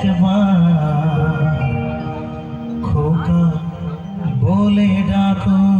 একবার খোকা বলে ডাকো।